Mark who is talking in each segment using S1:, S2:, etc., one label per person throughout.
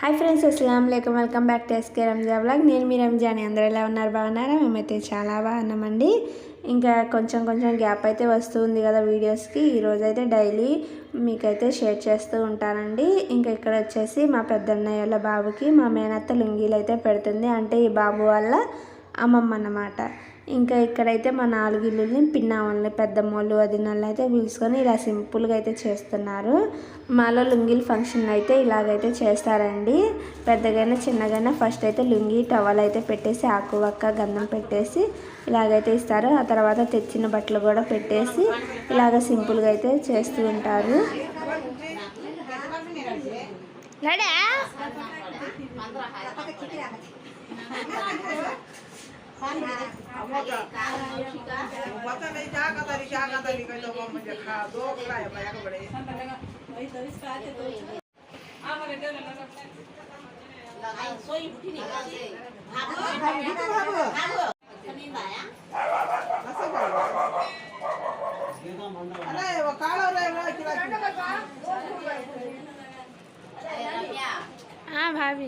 S1: Hi friends అస్సలం లేకం welcome back to SK Ranja blog నేను మీ రంజాని అందరూ ఎలా ఉన్నారు? బాగున్నారా? మేమైతే చాలా బాగున్నామండి. ఇంకా కొంచెం కొంచెం గ్యాప్ అయితే వస్తుంది కదా వీడియోస్కి. ఈరోజు అయితే డైలీ మీకైతే షేర్ చేస్తూ ఉంటానండి. ఇంకా ఇక్కడ వచ్చేసి మా పెద్దన్నయ్య వాళ్ళ బాబుకి మా మేనత్త లుంగీలు అయితే పెడుతుంది. అంటే ఈ బాబు వల్ల అమ్మమ్మ అన్నమాట. ఇంకా ఇక్కడైతే మా నాలుగు ఇల్లుని పిన్నామల్ని పెద్దమ్మోళ్ళు వదినళ్ళు అయితే పిలుచుకొని ఇలా సింపుల్గా అయితే చేస్తున్నారు. మాలో లుంగీల ఫంక్షన్ అయితే ఇలాగైతే చేస్తారండి. పెద్దగైనా చిన్నగైనా ఫస్ట్ అయితే లుంగి టవల్ అయితే పెట్టేసి ఆకు వక్క గంధం పెట్టేసి ఇలాగైతే ఇస్తారు. ఆ తర్వాత తెచ్చిన బట్టలు కూడా పెట్టేసి ఇలాగ సింపుల్గా అయితే చేస్తూ ఉంటారు.
S2: पता नहीं क्या कता नहीं क्या कता नहीं कहते वो मुझे खा दो खा है भैया को बड़े ऐसा करो अरे वो काला रहे वो किला
S1: భావి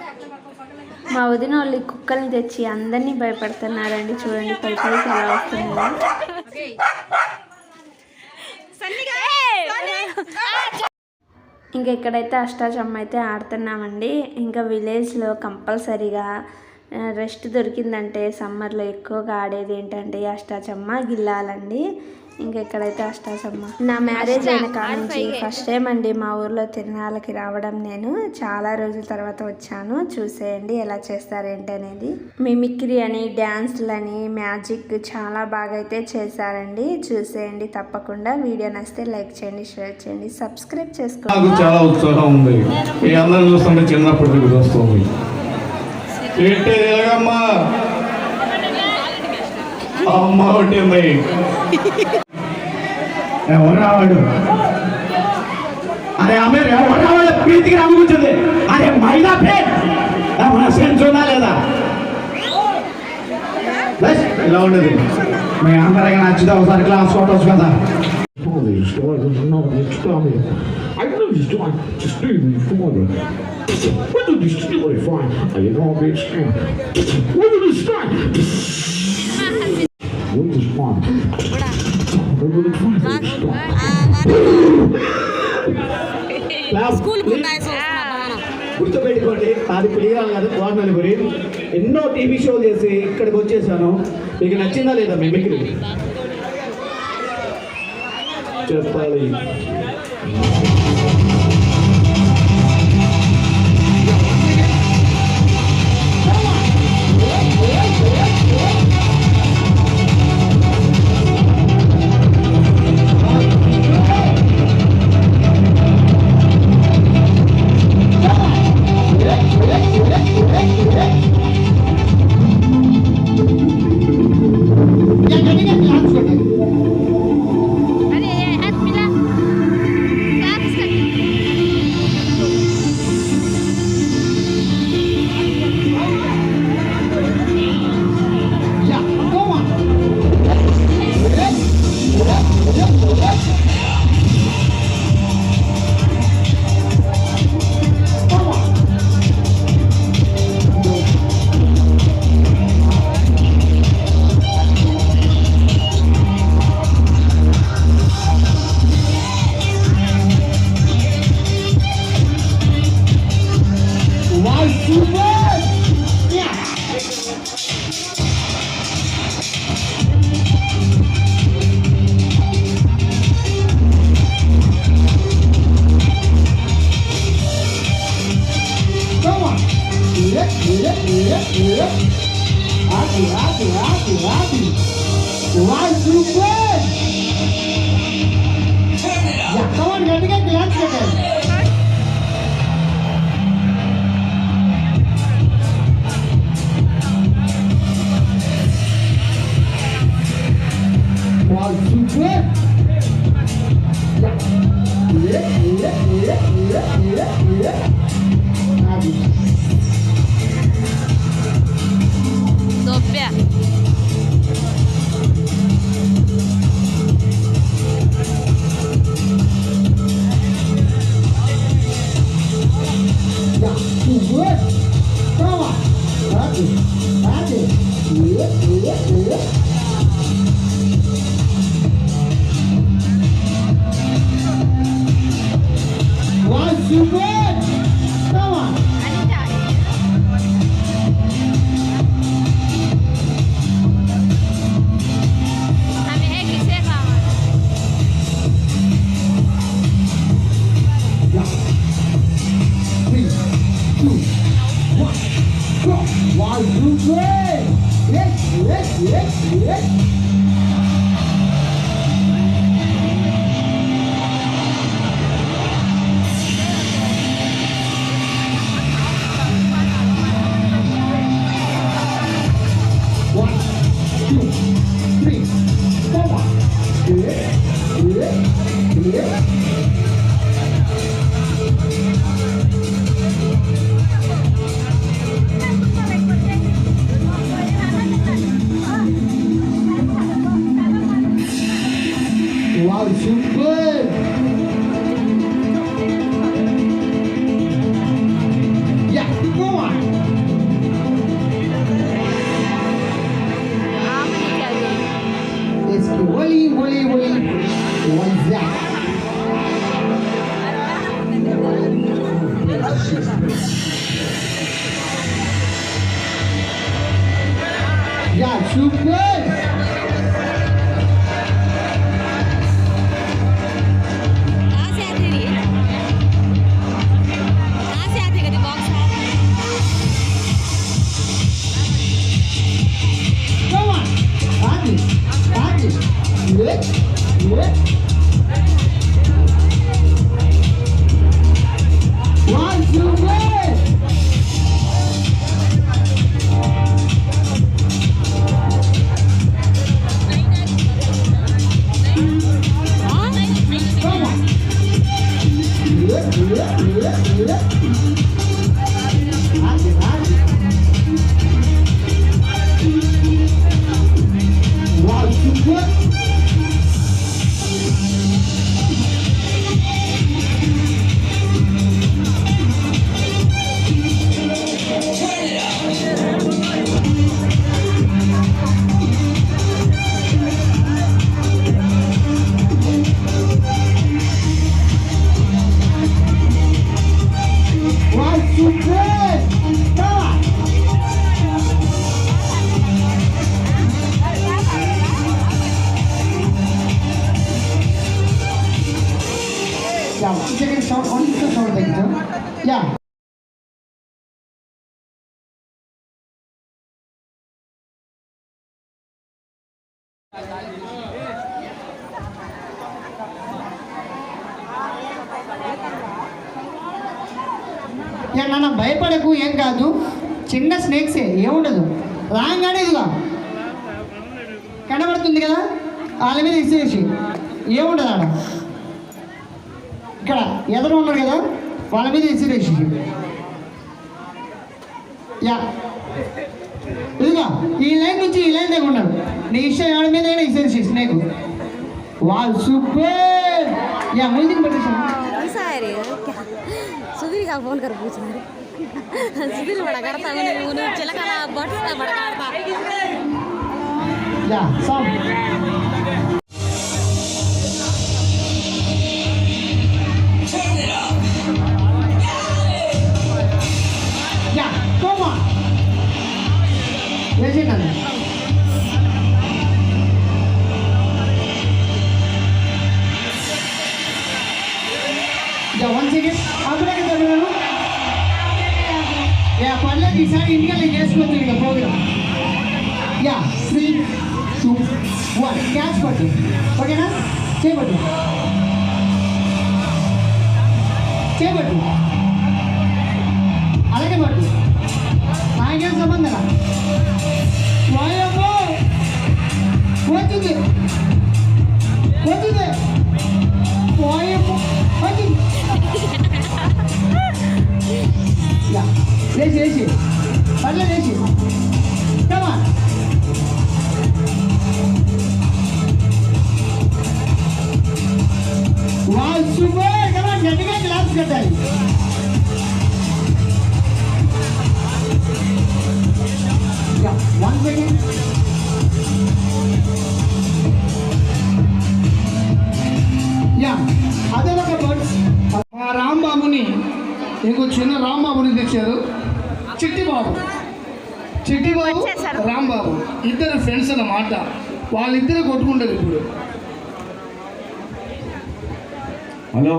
S1: మా వదిన వాళ్ళు ఈ కుక్కల్ని తెచ్చి అందరినీ భయపడుతున్నారండి చూడండి. పై పైకి ఎలా ఇంకా ఇక్కడైతే అష్టాచమ్మ అయితే ఆడుతున్నామండి ఇంకా విలేజ్లో కంపల్సరీగా రెస్ట్ దొరికిందంటే సమ్మర్లో ఎక్కువగా ఆడేది ఏంటంటే అష్టాచమ్మ గిల్లాలండి. ఇంకా ఇక్కడైతే అష్టాచమ్మ నా మ్యారేజ్ అయిన కాడ నుంచి ఫస్ట్ టైం అండి మా ఊర్లో తిరునాళ్ళకి రావడం నేను. చాలా రోజుల తర్వాత వచ్చాను. చూసేయండి ఎలా చేస్తారేంటి అనేది. మిమిక్రీ అని డ్యాన్స్లని మ్యాజిక్ చాలా బాగా అయితే చేశారండి. చూసేయండి తప్పకుండా. వీడియో నచ్చితే లైక్ చేయండి షేర్ చేయండి సబ్స్క్రైబ్ చేసుకోండి.
S3: నాకు చాలా ఉత్సాహం ఉంది. మీ అందరం చూస్తుంటే చిన్నప్పటి నుంచి వస్తుంది ఏంటి అమ్మ ఒకటింది ఎవరావాడు అరే ఆమె ఎవరావాడు ప్రీతికి రాముకుంటుంది అరే మైదా ప్లేట్ మన సెన్స్ ఉందా లేదా బస్ ఇలా ఉండదు మీ అందరికీ నచ్చితే ఒకసారి క్లాస్ ఫోటోస్ కదా
S4: father used to work as another next family. I know he's doing to stay with your father. When did this story find? I know I'll be a scam. When did it start? When was mom?
S5: గుర్తుపెట్టుకోండి అది పిలియాలి కాదు కోర్నల్ గురి ఎన్నో TV షోలు చేసి ఇక్కడికి వచ్చేసాను. మీకు నచ్చిందా లేదా మిమిక్రీ?
S4: చెప్పాలి.
S6: Life through yürek, yürek, yürek. One, two, three! Yeah, yeah, yeah. భయపడకు ఏం కాదు చిన్న స్నేక్సే ఏముండదు రాగానే ఇదిగా కనబడుతుంది కదా వాళ్ళ మీద ఇసేసి ఏముండదు ఆడ ఇక్కడ ఎదురు ఉన్నారు కదా వాళ్ళ మీద ఇసిరేసి యా ఇదిగో ఈ లైన్ నుంచి ఈ లైన్ దగ్గర ఉన్నాడు నీ ఇష్టం ఎవరి మీద అయినా ఇసిరేసి స్నేక్ వాళ్ళు సూపర్ యా ముందుకు పెట్టేసాను
S7: सुधीर का फोन कर पूछ रहे बड़गाड़ता चिलकला बट्स बड़गाड़ता Yeah, some. Yeah, once again, I'm
S6: gonna get yeah come on వేసేయండి యా వన్ సెకండ్ అప్పుడే చదివాను యా పర్లేదు ఈసారి ఇంటికి వెళ్ళి చేసుకోవచ్చు ఇక programme yeah three two one catch పట్టు ఓకేనా చేపట్టు చేపట్టు అలాగే పట్టు నాకేం సంబంధం వాయమ్మో వచ్చింది వచ్చింది లేచి లేచి. పర్లే లేచి. కమా వాళ్ళు సూపర్ కదా గట్టిగా క్లాస్ కట్టాలి వన్ సెకండ్ యా అదే ఒక రాంబాబుని ఇంకో
S8: చిన్న రాంబాబుని తెచ్చారు. చిట్టిబాబు రాంబాబు ఇద్దరు ఫ్రెండ్స్ అన్నమాట వాళ్ళిద్దరు కొట్టుకుంటారు ఇప్పుడు.
S3: హలో.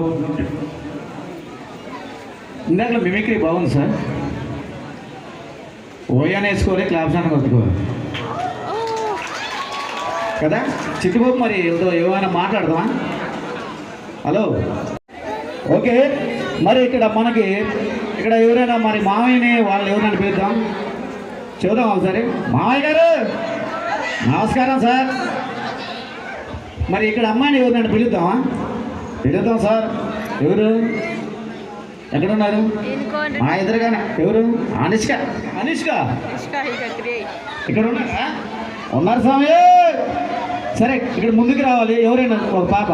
S3: ఇందాక మిమిక్రీ బాగుంది సార్. ఓయాన్ వేసుకోవాలి క్లాప్స్ అని కొట్టుకోవాలి. కదా? చిట్టుబాబు మరి ఎంతో ఏమైనా మాట్లాడదామా? హలో. ఓకే. మరి ఇక్కడ మనకి ఇక్కడ ఎవరైనా మరి మామయ్యని వాళ్ళు ఎవరైనా పిలుద్దాం? చూద్దాం ఒకసారి. మామయ్య గారు నమస్కారం సార్. మరి ఇక్కడ అమ్మాయిని ఎవరినైనా పిలుద్దామా? పిలుద్దాం సార్. ఎవరు? ఎక్కడున్నారు? మా ఎదురుగానే ఎవరు? అనిష్క. అనిష్క. ఇక్కడ ఉన్నారా ఉన్నారు స్వామి. సరే ఇక్కడ ముందుకు రావాలి. ఎవరైనా? ఒక పాప.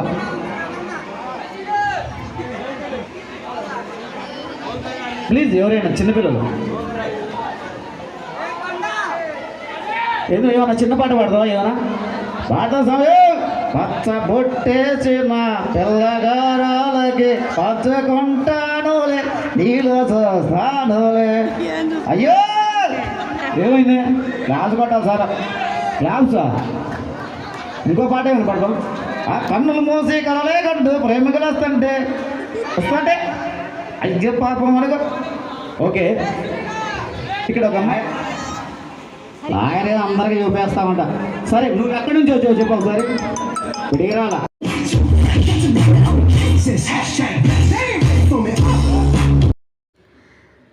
S3: ప్లీజ్ ఎవరైనా చిన్నపిల్లలు ఏదో ఏమన్నా చిన్న పాట పాడదావా ఏమన్నా పాడతాం సమయం పచ్చ బొట్టేసిన పిల్లగారాలకి పచ్చకుంటానులే నీళ్ళు చూస్తానులే. అయ్యో! ఏమైంది? క్లాస్ కొట్టా సార్. క్లాప్సా ఇంకో పాట ఏమైనా పడతాం ఆ కన్నులు మూసి కలలే కంటూ ప్రేమికులు వస్తుంటే. వస్తుంటే. అయ్యో పాపం అనుకో ఓకే. ఇక్కడ ఒక అమ్మాయి. లాయరే అందరికీ చూపేస్తామంట. సరే నువ్వు ఎక్కడి నుంచి వచ్చావు చెప్పు ఒకసారి. పిడిగిరాలా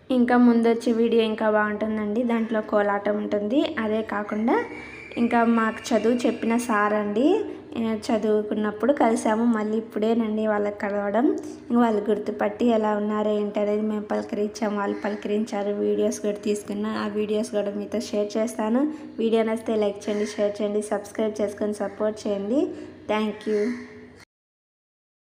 S1: ఇంకా ముందు వచ్చే వీడియో ఇంకా బాగుంటుందండి. దాంట్లో కోలాటం ఉంటుంది. అదే కాకుండా ఇంకా మాకు చదువు చెప్పిన సార్ అండి చదువుకున్నప్పుడు కలిసాము. మళ్ళీ ఇప్పుడేనండి వాళ్ళకి కలవడం. ఇంక వాళ్ళు గుర్తుపట్టి ఎలా ఉన్నారు ఏంటి అనేది మేము పలకరించాము వాళ్ళు పలకరించారు. వీడియోస్ కూడా తీసుకున్నా. ఆ వీడియోస్ కూడా మీతో షేర్ చేస్తాను. వీడియో నచ్చితే లైక్ చేయండి షేర్ చేయండి సబ్స్క్రైబ్ చేసుకొని సపోర్ట్ చేయండి. Thank you.